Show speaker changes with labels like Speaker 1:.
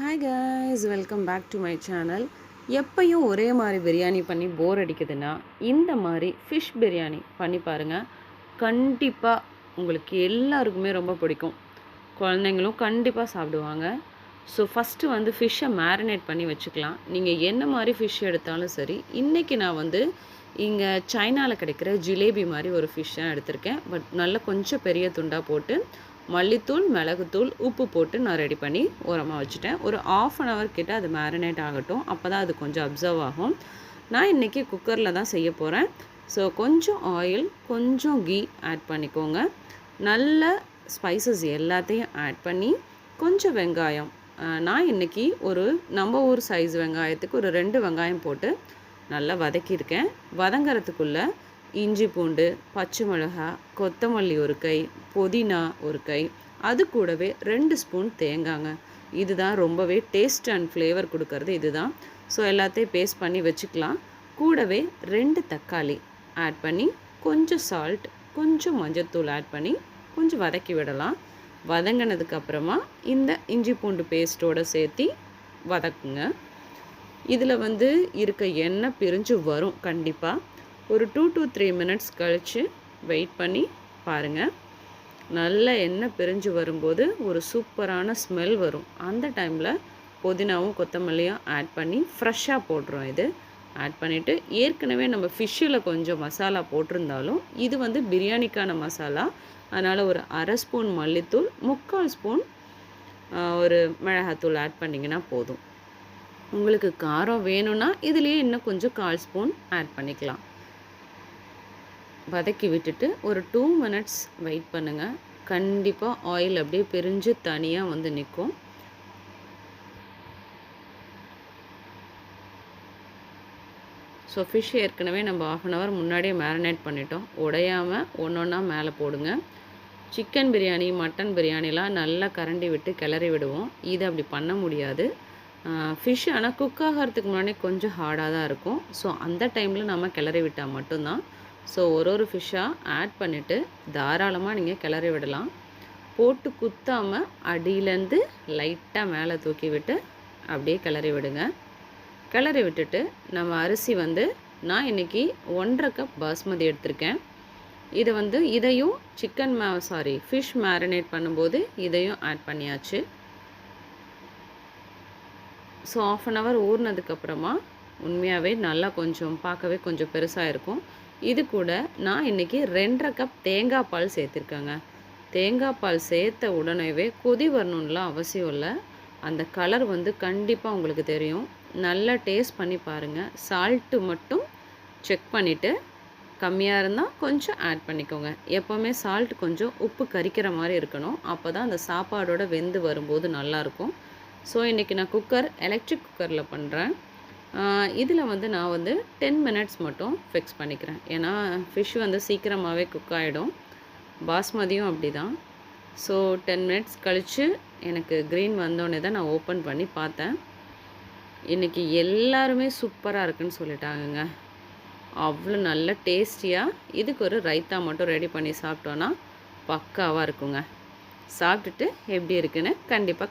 Speaker 1: Hi guys welcome back to my channel எப்பையும் ஒரே மாதிரி பிரியாணி பண்ணி போர் அடிக்குதுன்னா இந்த மாதிரி ஃபிஷ் பிரியாணி பண்ணி பாருங்கள் கண்டிப்பாக உங்களுக்கு எல்லாருக்குமே ரொம்ப பிடிக்கும். குழந்தைங்களும் கண்டிப்பாக சாப்பிடுவாங்க. ஸோ ஃபஸ்ட்டு வந்து ஃபிஷ்ஷை மேரினேட் பண்ணி வச்சுக்கலாம். நீங்கள் என்ன மாதிரி ஃபிஷ் எடுத்தாலும் சரி இன்றைக்கி நான் வந்து இங்கே சைனாவில் கிடைக்கிற ஜிலேபி மாதிரி ஒரு ஃபிஷ்ஷாக எடுத்திருக்கேன். பட் நல்ல கொஞ்சம் பெரிய துண்டாக போட்டு மல்லித்தூள் மிளகுத்தூள் உப்பு போட்டு நான் ரெடி பண்ணி உரமாக வச்சுட்டேன். ஒரு ஆஃப் அன் ஹவர் கிட்டே அது மேரினேட் ஆகட்டும். அப்போ தான் அது கொஞ்சம் அப்சர்வ் ஆகும். நான் இன்றைக்கி குக்கரில் தான் செய்ய போகிறேன் ஸோ கொஞ்சம் ஆயில் கொஞ்சம் கீ ஆட் பண்ணிக்கோங்க. நல்ல ஸ்பைசஸ் எல்லாத்தையும் ஆட் பண்ணி கொஞ்சம் வெங்காயம். நான் இன்றைக்கி ஒரு நம்ம ஊர் சைஸ் வெங்காயத்துக்கு ஒரு ரெண்டு வெங்காயம் போட்டு நல்லா வதக்கியிருக்கேன். வதங்குறதுக்குள்ளே இஞ்சி பூண்டு பச்சை மிளகாய் கொத்தமல்லி ஒரு கை புதினா ஒரு கை அது கூடவே ரெண்டு ஸ்பூன் தேங்காங்க. இதுதான் ரொம்பவே டேஸ்ட் அண்ட் ஃப்ளேவர் கொடுக்கறது இதுதான். ஸோ எல்லாத்தையும் பேஸ்ட் பண்ணி வச்சுக்கலாம். கூடவே ரெண்டு தக்காளி ஆட் பண்ணி கொஞ்சம் சால்ட் கொஞ்சம் மஞ்சத்தூள் ஆட் பண்ணி கொஞ்சம் வதக்கி விடலாம். வதங்கினதுக்கு அப்புறமா இந்த இஞ்சி பூண்டு பேஸ்ட்டோடு சேர்த்து வதக்குங்க. இதில் வந்து இருக்க எண்ணெய் பிரிஞ்சு வரும் கண்டிப்பாக ஒரு டூ டு த்ரீ மினிட்ஸ் கழித்து வெயிட் பண்ணி பாருங்கள் நல்ல எண்ணெய் பிரிஞ்சு வரும்போது ஒரு சூப்பரான ஸ்மெல் வரும். அந்த டைமில் புதினாவும் கொத்தமல்லியும் ஆட் பண்ணி ஃப்ரெஷ்ஷாக போடுறோம் இது. ஆட் பண்ணிவிட்டு ஏற்கனவே நம்ம ஃபிஷ்ஷில் கொஞ்சம் மசாலா போட்டிருந்தாலும் இது வந்து பிரியாணிக்கான மசாலா. அதனால் ஒரு அரை ஸ்பூன் மல்லித்தூள் முக்கால் ஸ்பூன் ஒரு மிளகாத்தூள் ஆட் பண்ணிங்கன்னா போதும். உங்களுக்கு காரம் வேணும்னா இதுலேயே இன்னும் கொஞ்சம் கால் ஸ்பூன் ஆட் பண்ணிக்கலாம். வதக்கி விட்டுட்டு ஒரு டூ மினிட்ஸ் வெயிட் பண்ணுங்கள் கண்டிப்பாக ஆயில் அப்படியே பிரிஞ்சு தனியாக வந்து நிற்கும் ஸோ ஃபிஷ் ஏற்கனவே நம்ம ஆஃப் அன் ஹவர் முன்னாடியே மேரினேட் பண்ணிட்டோம். உடையாமல் ஒன்று ஒன்றா மேலே போடுங்க. சிக்கன் பிரியாணி மட்டன் பிரியாணிலாம் நல்லா கரண்டி விட்டு கிளறி விடுவோம். இது அப்படி பண்ண முடியாது. ஃபிஷ் ஆனால் குக் ஆகிறதுக்கு முன்னாடி கொஞ்சம் ஹார்டாக தான் இருக்கும். ஸோ அந்த டைமில் நம்ம கிளறி விட்டால் மட்டும்தான் ஸோ ஒரு ஒரு ஃபிஷ்ஷாக ஆட் பண்ணிவிட்டு தாராளமாக நீங்கள் கிளறி விடலாம். போட்டு குத்தாமல் அடியிலேருந்து லைட்டாக மேலே தூக்கி விட்டு அப்படியே கிளறி விடுங்க. கிளறி விட்டுட்டு நம்ம அரிசி வந்து நான் இன்றைக்கி ஒன்றரை கப் பாஸ்மதி எடுத்திருக்கேன். இது வந்து இதையும் சிக்கன் மே சாரி ஃபிஷ் மேரினேட் பண்ணும்போது இதையும் ஆட் பண்ணியாச்சு. ஸோ ஆஃப் அன் ஹவர் ஊறினதுக்கப்புறமா உண்மையாகவே நல்லா கொஞ்சம் பார்க்கவே கொஞ்சம் பெருசாக இருக்கும். இது கூட நான் இன்றைக்கி ரெண்டரை கப் தேங்காய் பால் சேர்த்துருக்கேங்க. தேங்காய் பால் சேர்த்த உடனேவே கொதி வரணும்லாம் அவசியம் இல்லை. அந்த கலர் வந்து கண்டிப்பாக உங்களுக்கு தெரியும். நல்லா டேஸ்ட் பண்ணி பாருங்கள் சால்ட்டு மட்டும் செக் பண்ணிவிட்டு கம்மியாக இருந்தால் கொஞ்சம் ஆட் பண்ணிக்கோங்க. எப்போவுமே சால்ட் கொஞ்சம் உப்பு கரிக்கிற மாதிரி இருக்கணும். அப்போ தான் அந்த சாப்பாடோட வெந்து வரும்போது நல்லாயிருக்கும் ஸோ இன்றைக்கி நான் குக்கர் எலக்ட்ரிக் குக்கரில் பண்ணுறேன் இதில் வந்து நான் வந்து டென் மினிட்ஸ் மட்டும் ஃபிக்ஸ் பண்ணிக்கிறேன். ஏன்னா ஃபிஷ் வந்து சீக்கிரமாகவே குக் ஆகிடும் பாஸ்மதியும் அப்படி தான் ஸோ டென் மினிட்ஸ் கழித்து எனக்கு க்ரீன் வந்தோடனே தான் நான் ஓப்பன் பண்ணி பார்த்தேன். இன்றைக்கி எல்லாருமே சூப்பராக இருக்குன்னு சொல்லிட்டாங்கங்க. அவ்வளோ நல்ல டேஸ்டியாக இதுக்கு ஒரு ரைத்தா மட்டும் ரெடி பண்ணி சாப்பிட்டோன்னா பக்காவாக இருக்குங்க. சாப்பிட்டுட்டு எப்படி இருக்குன்னு கண்டிப்பாக